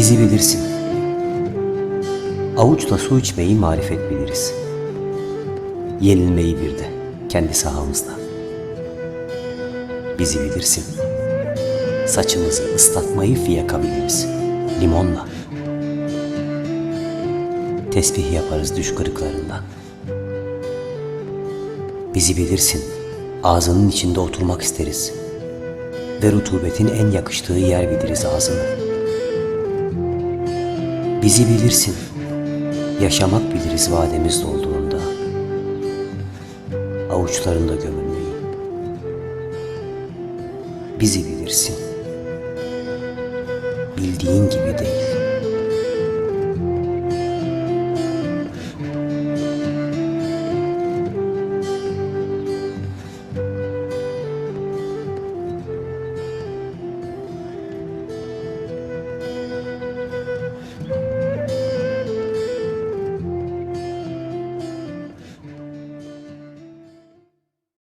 Bizi bilirsin. Avuçla su içmeyi marifet biliriz. Yenilmeyi bir de kendi sahamızda. Bizi bilirsin. Saçımızı ıslatmayı fiyaka biliriz. Limonla. Tesbih yaparız düş kırıklarında. Bizi bilirsin. Ağzının içinde oturmak isteriz. Ve rutubetin en yakıştığı yer biliriz ağzını. Bizi bilirsin. Yaşamak biliriz vademiz dolduğunda. Avuçlarında gömülmeyi. Bizi bilirsin. Bildiğin gibi değil.